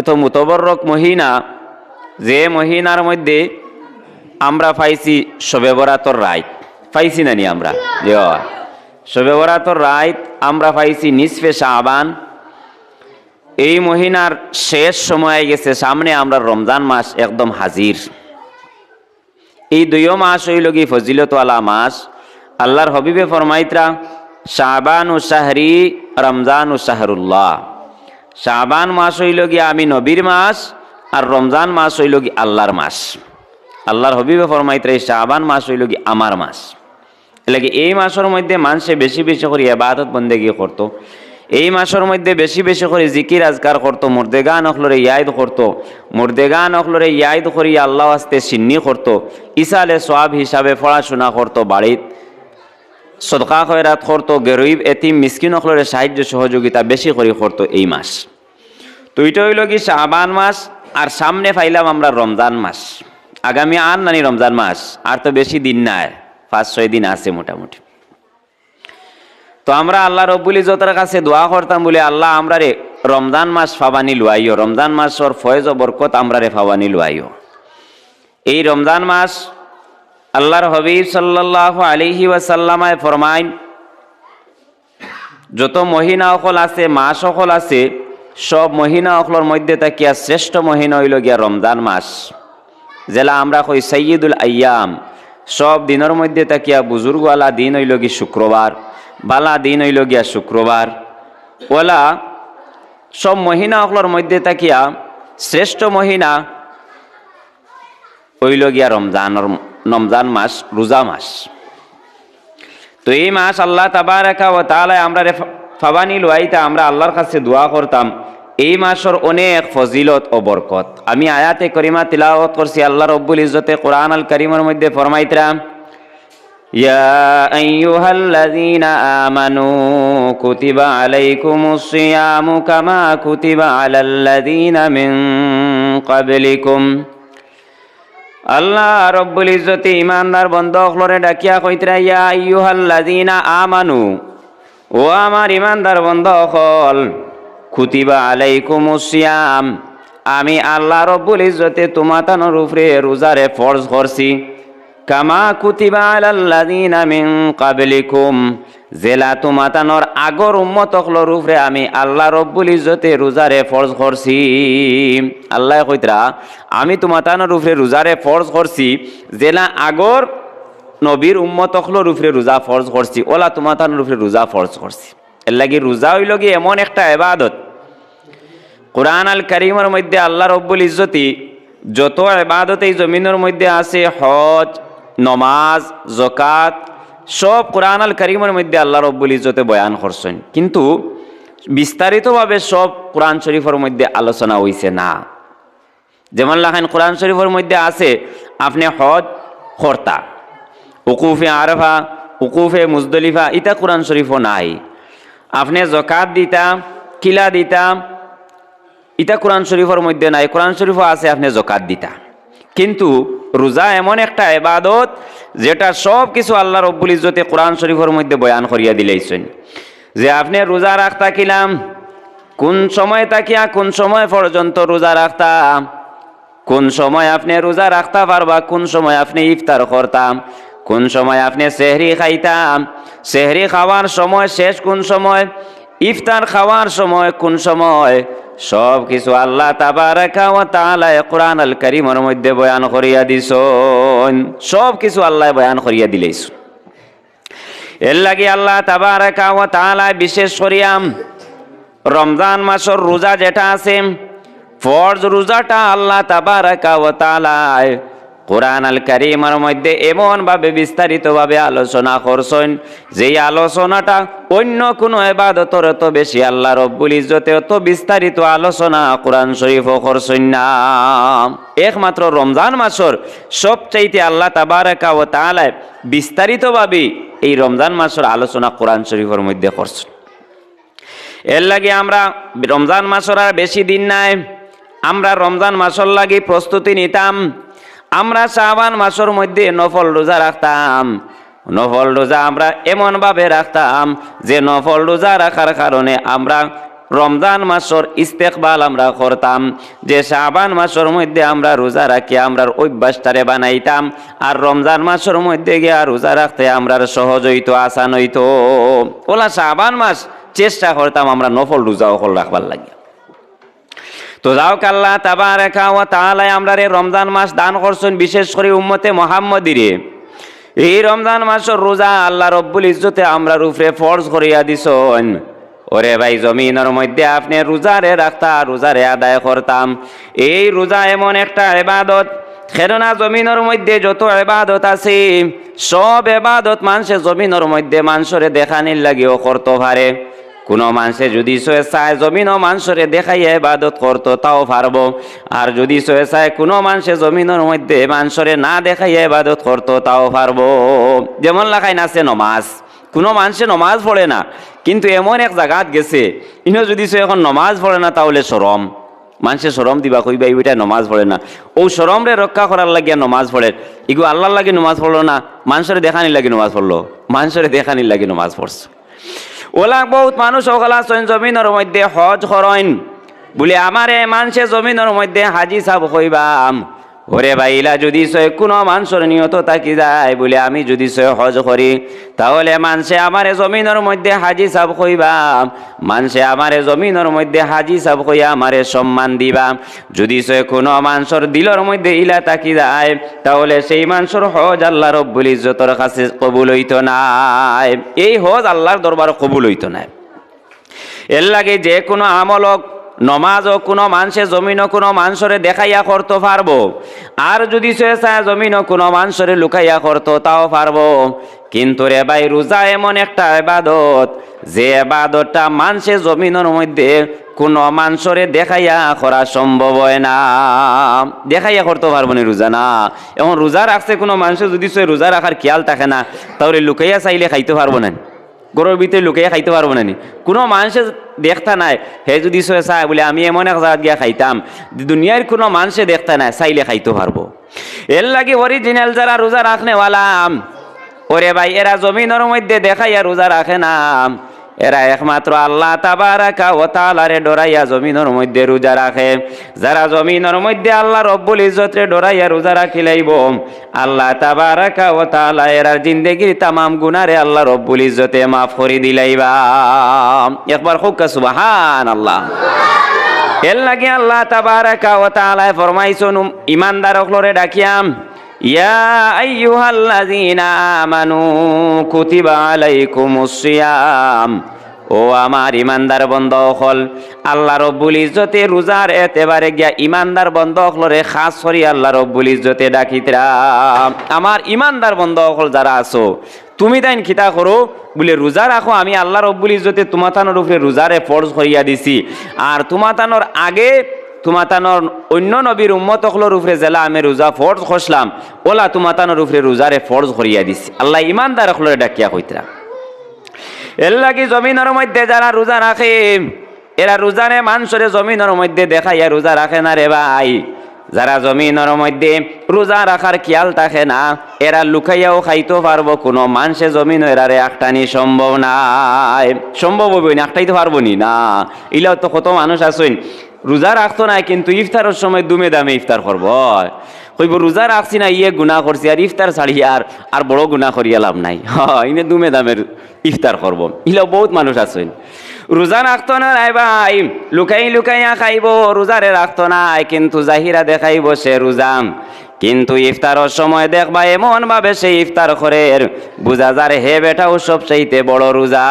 এত মুতবরক মহিনা, যে মহিনার মধ্যে আমরা পাইছি শবে বরাতর রায় পাইছি নানি আমরা? যে বরাতর রায় আমরা পাইছি নিসফে শাহবান এই মহিনার শেষ সময় গেছে, সামনে আমরা রমজান মাস একদম হাজির। এই দুইও মাস হইল কি ফজিলতওয়ালা মাস। আল্লাহর হবিবে ফরমাইত্রা শাহবান ও শাহরি, রমজান ও শাহরুল্লাহ। শাহবান মাস হইল গিয়া আমি নবীর মাস আর রমজান মাস হইল কি আল্লাহর মাস। আল্লাহর হবিবে ফরমাইত্রা এই শাহবান মাস হইল কি আমার মাস। এলাকি এই মাসের মধ্যে মানুষে বেশি বেশি করে এবাদত বন্দেগি করতো? এই মাসের মধ্যে বেশি বেশি করে জিকির আজকার করতো, মুর্দেগান অখলরে ইয়াদ করতো। মুর্দেগান অখলরে ইয়াদ করি আল্লাহ আস্তে সিন্নি করতো। ইসালে সোয়াব হিসাবে পড়াশোনা করতো, বাড়িত সদকা খয়রাত করতো, গরিব, এতিম, মিসকিন অখলরে সাহায্য সহযোগিতা বেশি করে করতো এই মাস। তো এটা হইল কি শাহবান মাস, আর সামনে পাইলাম আমরা রমজান মাস। আগামী আর নানি রমজান মাস, আর তো বেশি দিন নাই, পাঁচ, ছয় দিন আছে মোটামুটি। তো আমরা আল্লাহ রব্বুল ইজতের কাছে দোয়া করতাম বলে, আল্লাহ, আমরা রে রমজান মাস ফাবানি লুয়াইও, রমজান মাসর ফয়েজ ও বরকত আমরা রে ফাবানি লুয়াইও। এই রমজান মাস আল্লাহর হবিব সাল্লাহ আলিহি ওয়াসাল্লামায় ফরমাইন, যত মহিনা অকল আছে, মাস অকল আছে সব মহিনা অকলর মধ্যে তাকিয়া শ্রেষ্ঠ মহিনা হইল গিয়া রমজান মাস। জেলা আমরা কই সৈয়দুল আয়াম সব দিনের মধ্যে তাকিয়া বুজুর্গওয়ালা দিন হইল গিয়া শুক্রবার, বালা দিন হইল গিয়া শুক্রবার। ওলা সব মহিনা অকলর মধ্যে তাকিয়া শ্রেষ্ঠ মহিনা হইল গিয়া রমজানর রমজান মাস, রোজা মাস। তো এই মাস আল্লাহ তাবারাকা ও তাহলে আমরা ফাবানি লুয়াইতা আমরা আল্লাহর কাছে দোয়া করতাম এই মাসের অনেক ফজিলত ও বরকত আমি আয়াতে করিমা তিলাওয়াত করছি আল্লাহ রব্বুল ইজ্জতে কোরআন আল করিমের মধ্যে ফরমাইতরাম يا أيها الذين آمنوا كتب عليكم الصيام كما كتب على الذين من قبلكم আল্লাহ রব্বুল ইজ্জতি ইমানদার বন্ধ অখলরে ডাকিয়া কইতরা ইয়া আইয়ুহাল্লাযীনা আমানু ও আমার ইমানদার বন্ধ অখল কুতিবা আলাইকুমুস সিয়াম। আমি আল্লাহ রব্বুল ইজ্জতে তোমাতানোর উপরে রোজারে ফরজ করছি। কামা কুতিবা আলাল্লাযীনা মিন ক্বাবলিকুম জেলা তোমাতানোর আগর উম্মত অখলর উপরে আমি আল্লাহ রব্বুল ইজ্জতে রোজারে ফরজ করছি। আল্লাহ কইতরা, আমি তোমাতানোর উপরে রোজারে ফরজ করছি জেলা আগর নবীর উম্মত অখলর উপরে রোজা ফরজ করছি, ওলা তোমাতানোর উপরে রোজা ফরজ করছি। এর লাগি রোজা হইল কি এমন একটা এবাদত কোরআন আল করিমের মধ্যে আল্লাহ রব্বুল ইজ্জতি যত এবাদত এই জমিনের মধ্যে আছে, হজ, নমাজ জকাত সব কোরআন আল করিমের মধ্যে আল্লাহ রব্বুল ইজ্জতে বয়ান করছেন। কিন্তু বিস্তারিতভাবে সব কোরআন শরীফের মধ্যে আলোচনা হইছে না। যেমন লাখান কোরআন শরীফের মধ্যে আছে, আপনি হজ কর্তা উকুফে আরফা উকুফে মুজদলিফা ইটা কোরআন শরীফও নাই। আপনি জকাত দিতাম কিলা দিতাম ইটা কোরআন শরীফের মধ্যে নাই, কোরআন শরীফও আছে, আপনি জকাত দিতা। কিন্তু রোজা এমন একটা এবাদত যেটা সব কিছু আল্লাহ রব্বুল ইজ্জতে কোরআন শরীফের মধ্যে বয়ান করিয়া দিলেইছেন। যে আপনি রোজা রাখতা কিলাম কোন সময় তাকিয়া, কোন সময় পর্যন্ত রোজা রাখতাম কোন সময় আপনি রোজা রাখতে পারবা, কোন সময় আপনি ইফতার করতাম কোন সময় আপনি সেহরি খাইতাম? সেহরি খাওয়ার সময় শেষ কোন সময়? ইফতার খাওয়ার সময় কোন সময়? সব কিছু আল্লাহ কোরআন আল কারীমের মধ্যে বয়ান করিয়া দিছন। সব কিছু আল্লাহ বয়ান করিয়া দিলেইছ এর লাগি আল্লাহ তাবারাকা ওয়া তাআলা বিশেষ করিয়াম, রমজান মাসের রোজা যেটা আছে, ফরজ রোজাটা আল্লাহ তাবারাকা ওয়া তাআলায় কোরআন আল কারীমের মধ্যে এমন ভাবে বিস্তারিত ভাবে আলোচনা করছেন যেই আলোচনাটা অন্য কোনো এবাদতর এত বেশি আল্লাহ রব্বুল ইজ্জতে অত বিস্তারিত আলোচনা কোরআন শরীফও করছেন না। একমাত্র রমজান মাসের সবচাইতে আল্লাহ তাবারাকা ও তাআলায় বিস্তারিতভাবে এই রমজান মাসের আলোচনা কোরআন শরীফের মধ্যে করছেন। এর লাগে আমরা রমজান মাসের আর বেশি দিন নাই। আমরা রমজান মাসের লাগি প্রস্তুতি নিতাম। আমরা শাবান মাসের মধ্যে নফল রোজা রাখতাম। নফল রোজা আমরা এমনভাবে রাখতাম যে নফল রোজা রাখার কারণে আমরা রমজান মাসর ইস্তেকবাল আমরা করতাম। যে শাবান মাসের মধ্যে আমরা রোজা রাখি, আমরা অভ্যাসটারে বানাইতাম। আর রমজান মাসের মধ্যে গিয়া রোজা রাখতে আমরা সহজ হইতো, আসান হইতো। ওলা শাবান মাস চেষ্টা করতাম আমরা নফল রোজা অকল রাখবার লাগে তো যাও কাল্লা তাবারেকা ওয়া তাআলা আমরা রে রমজান মাস দান করছেন, বিশেষ করে উম্মতে মোহাম্মদিরে। এই রমজান মাসের রোজা আল্লাহ রব্বুল ইজ্জতে আমরা রূপরে ফরজ করিয়া দিছন। ওরে ভাই, জমিনের মধ্যে আপনি রোজারে রাখতা রোজারে আদায় করতাম। এই রোজা এমন একটা এবাদত কেননা জমিনের মধ্যে যত এবাদত আছে, সব এবাদত মানুষে জমিনের মধ্যে মানুষরে দেখানির লাগিও করতে পারে। কোনো মানুষে যদি চায় জমিনও মানুষরে দেখাইয়া ইবাদত করতো, তাও পারব। আর যদি চায় কোনো মানুষে জমিনের মধ্যে মানুষরে না দেখাইয়া ইবাদত করতো, তাও পারব। যেমন লাগাই নাছে নমাজ। কোনো মানুষে নমাজ পড়ে না, কিন্তু এমন এক জায়গাত গেছে, ইনো যদি সে এখন নমাজ পড়ে না, তাহলে সরম। মানুষে সরম দিবা কইবা এইটা নমাজ পড়ে না। ও সরমরে রক্ষা করার লাগিয়া নমাজ পড়ে। ইগু আল্লাহর লাগে নমাজ পড়ল না মানুষের দেখানির লাগে নমাজ পড়ল। মানুষের দেখানির লাগে নমাজ পড়ছে। ওলা বহুত মানুষ ওগুলা আছেন জমিনের মধ্যে হজ করেন বলে আমারে মানুষে জমিনের মধ্যে হাজি সাব কইবাম ওরে ভাইলা যদি সে কোনো মানুষের নিয়ত থাকি যায় বলে আমি যদি সে হজ করি, তাহলে মানুষে আমারে জমিনের মধ্যে হাজি সাব কইবাম মানুষে আমারে জমিনের মধ্যে হাজি সাব কইয়া আমারে সম্মান দিবা। যদি সে কোনো মানুষের দিলর মধ্যে ইলা থাকি যায়, তাহলে সেই মানুষের হজ আল্লাহ রব্বুল ইজ্জতর কাছে কবুল হইতো নাই এই হজ আল্লাহর দরবার কবুল হইতো নাই এর লাগে যে কোনো আমলক নমাজও কোনো মানুষে, জমিনও কোনো মানুষরে দেখাইয়া করতে পারব। আর যদি সে চায় জমিনও কোনো মানুষরে লুকাইয়া করতো, তাও পারব। কিন্তু রে ভাই, রোজা এমন একটা এবাদত যে এবাদতটা মানুষে, জমিনের মধ্যে কোনো মানুষরে দেখাইয়া করা সম্ভব হয় না। দেখাইয়া করতে পারব না রোজা, না। এখন রোজা রাখছে কোনো মানুষের যদি সে রোজা রাখার খেয়াল থাকে না, তাহলে লুকাইয়া চাইলে খাইতে পারব না। গরুর ভিতরে লুকিয়ে খাইতে পারব না কোনো মানুষের দেখতা নাই, হে যদি চায় বলে আমি এমন এক জায়গা গিয়া খাইতাম দুনিয়ার কোনো মানুষে দেখতা নাই, চাইলে খাইতে পারব এর লাগে অরিজিনাল যারা রোজা রাখনেওয়ালাম ওরে ভাই এরা জমিনের মধ্যে দেখাইয়া রোজা রাখে না। এরা একমাত্র আল্লাহ তাবারাকা ও তালারে ডরাইয়া জমিনের মধ্যে রোজা রাখে। যারা জমিনের মধ্যে আল্লাহ রব্বুল ইজ্জতরে ডরাইয়া রোজা রাখি লাইব, আল্লাহ তাবারাকা ও তালা এরা জিন্দেগির তামাম গুনারে আল্লাহ রব্বুল ইজ্জতে মাফ করে দিলাইবা একবার হোক সুবাহান আল্লাহ এর লাগে আল্লাহ তাবারাকা ও তাআলা ফরমাইছুন, ইমানদার অকলরে ডাকিয়াম ইয়া আইয়ুহাল্লাযীনা আমানু কুতিবা আলাইকুমুস সিয়াম। ও আমার ইমানদার বন্ধ হল আল্লাহ রব্বুল ইজ্জতে রোজার এতেবারে গিয়া ইমানদার বন্ধ হলরে খাস করি আল্লাহ রব্বুল ইজ্জতে ডাকিতরা আমার ইমানদার বন্ধ হল যারা আছো, তুমি তাইন খিতা করো, বলে রোজা রাখো, আমি আল্লাহ রব্বুল ইজ্জতে তোমাতানোর উপরে রোজারে ফরজ করিয়া দিছি। আর তোমাতানোর আগে তোমাতানোর অন্য নবীর উম্মত অকলর উপরে জেলা আমি রোজা ফরজ খসলাম, ওলা তোমাতানোর উপরে রোজারে ফরজ করিয়া দিছি। আল্লাহ ইমানদার অকলরে ডাকিয়া কইতরা এর লাগি জমিনের মধ্যে যারা রোজা রাখে এরা রোজারে মানুষরে জমিনের মধ্যে দেখাইয়া রোজা রাখে না রে ভাই? যারা জমিনের মধ্যে রোজা রাখার খেয়াল থাকে না, এরা লুকাইয়াও খাইতে পারব, কোনো মানুষে জমিন এরারে একটানি সম্ভব নাই। সম্ভব হবে না একটাই পারব নি না। ইলাও তো কত মানুষ আসুন রোজা রাখতো না, কিন্তু ইফতারের সময় দুমে দামে ইফতার করব। কইব, রোজা রাখছি না ইয়ে গুণা করছি, আর ইফতার ছাড়ি আর আর বড় গুণা করিয়া লাভ নাই। হ্যাঁ ইনে দুমে দামের ইফতার করব। ইলা বহুত মানুষ আছেন। রোজা রাখতো না রায় ভাই, লুকাই লুকাইয়া খাইব, রোজারে রাখতো নাই, কিন্তু জাহিরা দেখাইব সে রোজা। কিন্তু ইফতারের সময় দেখবা এমন ভাবে সে ইফতার করে বুঝা যার হে বেটা ও সব চাইতে বড় রোজা।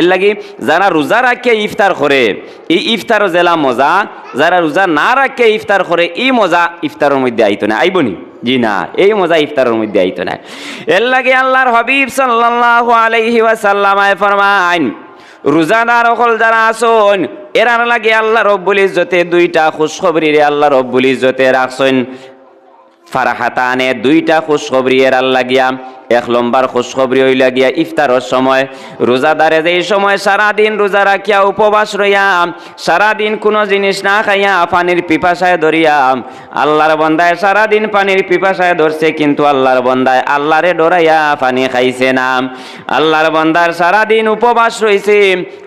এর লাগি যারা রোজা রাখে ইফতার করে এই ইফতার জেলা মজা, যারা রোজা না রাখে ইফতার করে এই মজা ইফতারের মধ্যে আইতো না। আইবনি জি না, এই মজা ইফতারের মধ্যে আইতো না। এর লাগে আল্লাহর হাবিব সাল্লাল্লাহু আলাইহি ওয়াসাল্লামায় ফরমাইন রোজাদার অকল যারা আসন, এরার লাগে আল্লাহ রব্বুল ইজ্জতে দুইটা খুশখবরি রে আল্লাহ রব্বুল ইজ্জতে রাখছেন ফারাহাতানে দুইটা খুশখবরি এর আল্লাহ গিয়া এক লম্বার খুশখবরি হইলা গিয়া ইফতারের সময়। রোজাদারে যে সময় সারাদিন রোজা রাখিয়া উপবাস রইয়া, সারাদিন কোনো জিনিস না খাইয়া পানির পিপাসায় ধরিয়া, আল্লাহর বন্দায় সারাদিন পানির পিপাসায় ধরছে কিন্তু আল্লাহর বন্দায় আল্লাহরে ডরাইয়া পানি খাইছে না। আল্লাহর বন্দার সারাদিন উপবাস রইছে,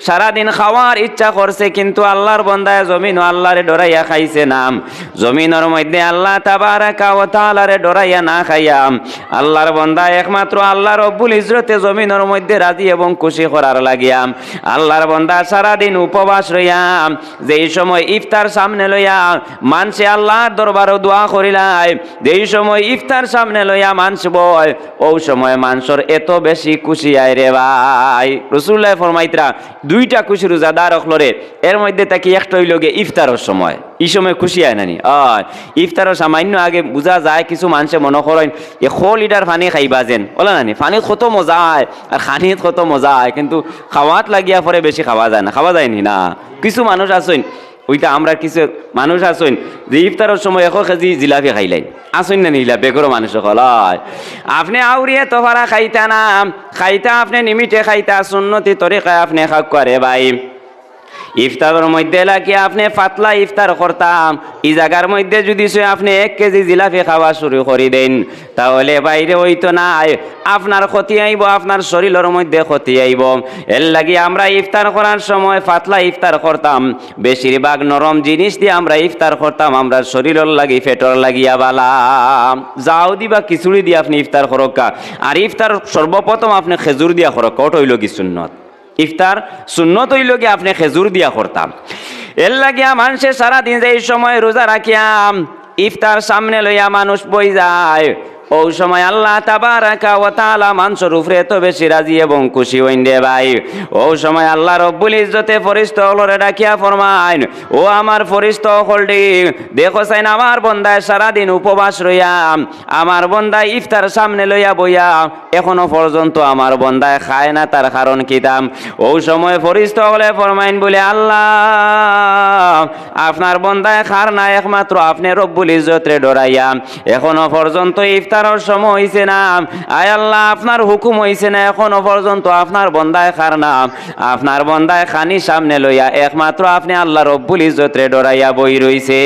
সারাদিন খাওয়ার ইচ্ছা করছে কিন্তু আল্লাহর বন্দায় জমিন আল্লাহরে ডরাইয়া খাইছে না। জমিনের মধ্যে আল্লাহ তাবারাকা ও তাআলারে ডরাইয়া না খাইয়া, আল্লাহর বন্দা একমাত্র আল্লাহ রব্বুল ইজরতে জমিনের মধ্যে রাজি এবং খুশি করার লাগিয়া। আল্লাহর বন্দা সারাদিন উপবাস রইয়া, যেই সময় ইফতার সামনে লইয়া মানসে আল্লাহর দরবারও দোয়া করিলাই, যেই সময় ইফতার সামনে লইয়া মানস বয় ও সময় মানুষের এত বেশি খুশি আয় রে ভাই। রসুল্লাহ ফরমাইতরা, দুইটা খুশি রোজাদার অখলরে, এর মধ্যে তাকে একটা হইল ইফতারের সময়। এই সময় খুশি আয় নানি অয় ইফতারের সামান্য আগে বোঝা যায়, কিছু মানুষে মনে করেন এ খ লিটার পানি খাইবা যেন। ওলা নানি পানিত কত মজা হয় আর খানিত কত মজা হয় কিন্তু খাওয়াত লাগিয়া পরে বেশি খাওয়া যায় না খাওয়া যায়নি না কিছু মানুষ আছেন ওইটা আমরা কিছু মানুষ আছেন, যে ইফতারের সময় এশ কেজি জিলাপি খাইলাই আসেন না নিলা বেগরো মানুষ সকল হয়। আপনি আউরিয়ে তোফারা খাইতা না, খাইতা আপনি নিমিটে খাইতা, সুন্নতি তরিকায় আপনি খাক করে ভাই ইফতারের মধ্যে লাগি আপনি পাতলা ইফতার করতাম। এই জায়গার মধ্যে যদি সে আপনি এক কেজি জিলাপি খাওয়া শুরু করে দেন, তাহলে বাইরে হইতো না। আপনার ক্ষতি আইব, আপনার শরীরের মধ্যে ক্ষতি আইব। এর লাগি আমরা ইফতার করার সময় পাতলা ইফতার করতাম। বেশিরভাগ নরম জিনিস দিয়ে আমরা ইফতার করতাম। আমরা শরীরের লাগি পেটর লাগিয়া বালাম যাও দিবা, খিচুড়ি দিয়ে আপনি ইফতার করকা আর ইফতার সর্বপ্রথম আপনি খেজুর দিয়া করকা ওটা হইল কি ইফতার সুন্নত হইল কি আপনি খেজুর দিয়া করতাম। এর লাগিয়া মানুষের সারাদিন যে এই সময় রোজা রাখিয়াম, ইফতার সামনে লইয়া মানুষ বই যায়। ও সময় আল্লাহ তাবারাকা ওয়া তাআলা মানুষের উপরে এত বেশি রাজি এবং খুশি হইন দে ভাই। ও সময় আল্লাহ রব্বুল ইজ্জতে ফরিস্ত হলরে ডাকিয়া ফরমাইন, ও আমার ফরিস্ত হলডি দেখো সাইন আমার বন্দায় সারাদিন উপবাস রইয়া, আমার বন্দায় ইফতার সামনে লইয়া বইয়া, এখনও পর্যন্ত আমার বন্দায় খায় না তার কারণ কিতাম ও সময় ফরিস্ত হলে ফরমাইন বলে, আল্লাহ আপনার বন্দায় খার না একমাত্র, আপনি রব্বুল ইজ্জতরে ডরাইয়া। এখনও পর্যন্ত ইফতারের সময় হইছে না। আয় আল্লাহ, আপনার হুকুম হইছে না, এখনও পর্যন্ত আপনার বন্দায় খার না। আপনার বন্দায় খানি সামনে লইয়া, একমাত্র আপনি আল্লাহ রব্বুল ইজ্জতরে ডরাইয়া বই রইছে।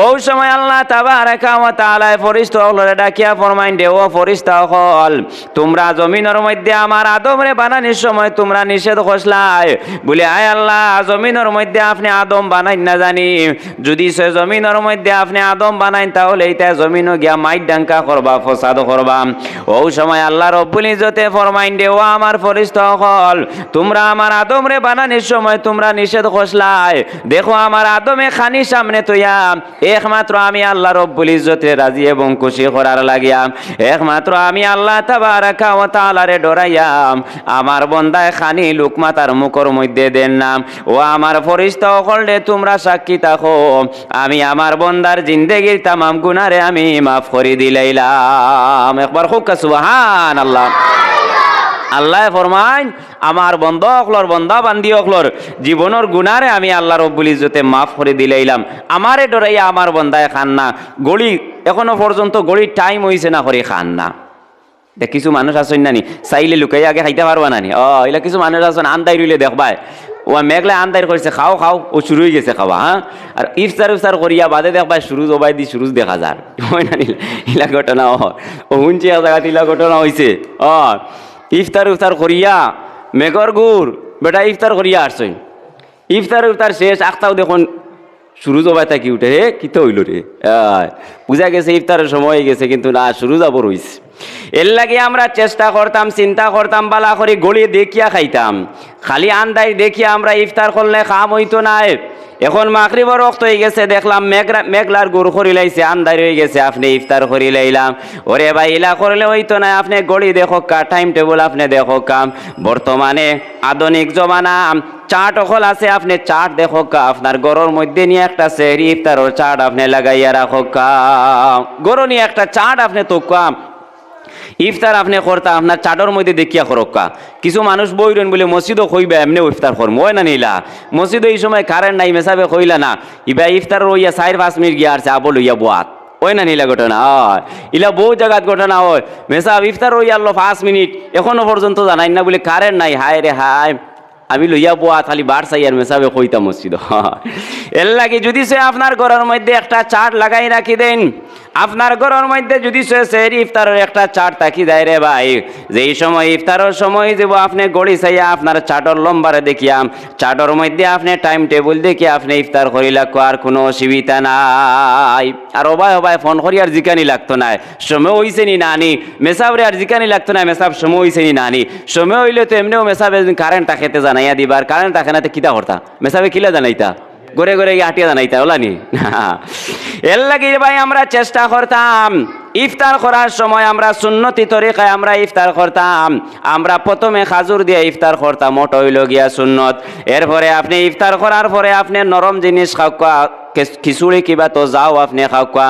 ও সময় আল্লাহ তাবারাকা ওয়া তাআলা ফরিস্তা হলরে ডাকিয়া ফরমাইন দে ও ফরিস্তা হল, তোমরা জমিনের মধ্যে আমার আদমরে বানানির সময় তোমরা নিষেধ করলাই বলে, আয় আল্লাহ, জমিনের মধ্যে আপনি আদম বানাইন না জানি। যদি সে জমিনের মধ্যে আপনি আদম বানাইন, তাহলে এইটা জমিনও গিয়া মাইট ডাঙ্কা করবা, ফসাদ করবা। ও সময় আল্লাহ রব্বুল ইজ্জতে ফরমাইন দে, ও আমার ফরিস্তা হল তোমরা আমার আদমরে বানানির সময় তোমরা নিষেধ করলাই দেখো আমার আদমে খানি সামনে তৈয়া। একমাত্র আমি আল্লাহ রব্বুল ইজ্জতে রাজি এবং খুশি করার লাগিয়া। একমাত্র আমি আল্লাহ তাবারাকা ওয়া তাআলারে ডরাইয়াম আমার বন্দায় খানি লুকমা তার মুখর মধ্যে দেন নাম ও আমার ফরিস্তা অকলডে তোমরা সাক্ষী থাকো। আমি আমার বন্দার জিন্দেগির তামাম গুনারে আমি মাফ করে দিলাইলাম। একবার খুব সুবহান আল্লাহ আল্লাহ ফরমাইন, আমার বন্ধ অকলর, বন্ধা বান্ধি অকলর, জীবনের গুণারে আমি আল্লাহ রব্বুল ইজ্জতে মাফ করে দিলাইলাম। আমারে ডরাইয়া আমার বন্দায় খান না। গড়ি, এখনও পর্যন্ত গড়ির টাইম হইছে না করে খান না। কিছু মানুষ আসেন নানি? চাইলে লুকাই আগে খাইতে পারবা নানি? ও এলা কিছু মানুষ আসেন আন্দাই রইলে দেখবাই ও মেঘলা আন্দাই করছে, খাও খাও, ও শুরু হয়ে গেছে খাওয়া হ্যাঁ? আর ইফতার উফতার করিয়া বাদে দেখবাই সুরুজ ওবাই দি সুরুজ দেখা যার। হয় না ইলা ঘটনা, ও শুনছি এক জায়গাতে ইলা ঘটনা হয়েছে ও, ইফতার উফতার করিয়া মেঘর গুড়, বেটা ইফতার করিয়া আসছেন ইফতার উফতার শেষ, আখতাও দেখুন সুরুজ ওবাই থাকি উঠে, হে, কি তো হইল রে? বুঝা গেছে ইফতারের সময় গেছে, কিন্তু না, সুরুজ আবার রইছে এর লাগে আমরা চেষ্টা করতাম, চিন্তা করতাম, বালা করে গড়ি দেখিয়া খাইতাম। খালি আন্দাই দেখিয়া আমরা ইফতার করলে খাম হইতো না। এখন মাকরিবর রক্ত হয়ে গেছে, দেখলাম মেঘলা মেঘলার গুড় করি লাইছে আন্দাই হয়ে গেছে, আপনি ইফতার করি লাইলাম। ওরে ভাই, ইলা করলে হইতো না, আপনি গড়ি দেখো কা টাইম টেবিল আপনি দেখো কাম বর্তমানে আধুনিক জমানা, চাট অকল আছে, আপনি চাট দেখো কা। আপনার গরুর মধ্যে নিয়ে একটা সেহরি ইফতারের চাট আপনি লাগাইয়া রাখো কা। গরু নিয়ে একটা চাট আপনি তো কাম ইফতার আপনি করতা, আপনার চাটর মধ্যে দেখিয়া করক্কা কিছু মানুষ বইরেন বলে, মসজিদও কইবা এমনি ইফতার করম। ওই না নিলা, মসজিদে এই সময় কারেন্ট নাই, মেসাবে কইলা না। ইবা ইফতার রইয়া চার পাঁচ মিনিট গিয়া আসছে আবল লইয়া বোয়াত। ওই না নীলা ঘটনা হয় ইলা বহু জায়গাত ঘটনা হয়। মেসাব, ইফতার হই আল্লো পাঁচ মিনিট, এখনও পর্যন্ত জানাই না বলে, কারেন্ট নাই, হায় রে হায়, আমি লইয়া বোয়া খালি বার চাই আর মেসাবে কইতা মসজিদ। এর লাগে যদি সে আপনার ঘরের মধ্যে একটা চাট লাগাই রাখি দেন আপনার ঘরের মধ্যে যদি সের ইফতারের একটা চাট থাকি যায় রে ভাই, যেই সময় ইফতারের সময় যাব, আপনি গড়ি চাইয়া আপনার চাটর লম্বারে দেখিয়াম চাটর মধ্যে আপনি টাইম টেবিল দেখি আপনি ইফতার করিলা আর কোনো অসুবিধা নাই। আর ওবাই ওবাই ফোন করি আর জিকানি লাগতো না। সময় হইছে নি নানি, মেসাবরে আর জিকানি লাগতো না, মেসাব সময় হইছে নি নানি। সময় হইলে তো এমনিও মেসাবে কারেন্ট থাকেতে জানাইয়া দিবার কারেন্ট থাকে না তো কিতা করতা? মেসাবে কিলা জানাইতা? ঘরে ঘরে গিয়ে হাঁটিয়া জানাইতা ওলা নি? এর লাগি ভাই আমরা চেষ্টা করতাম, ইফতার করার সময় আমরা সুন্নতি তরিকায় আমরা ইফতার করতাম। আমরা প্রথমে খাজুর দিয়ে ইফতার করতাম, মোট হইল গিয়া সুন্নত। এরপরে আপনি ইফতার করার পরে আপনি নরম জিনিস খিচুড়ি কিবা তো যাও আপনি খাওয়া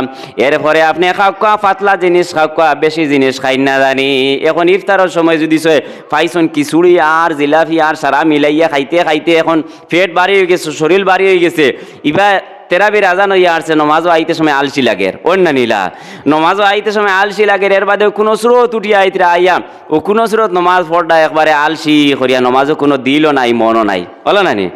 এরপরে আপনি খাওয়া পাতলা জিনিস খাওয়া বেশি জিনিস খাই না জানি এখন ইফতারের সময় যদি সে পাইছন খিচুড়ি আর জিলাপি আর সারা মিলাইয়া খাইতে খাইতে এখন পেট বাড়ি হয়ে গেছে শরীর বাড়ি হয়ে গেছে। ইবা তেরাবির আজান হইয়া আসছে নমাজও আইতে সময় আলসি লাগের অন্য নীলা। নমাজও আইতে সময় আলসি লাগের এর বাদে কোনো স্রোত উঠিয়া আইতে আইয়া ও কোনো স্রোত নমাজ পড়া একবারে আলসি করিয়া নমাজও কোনো দিলও নাই মনও নাই। বলো না নি?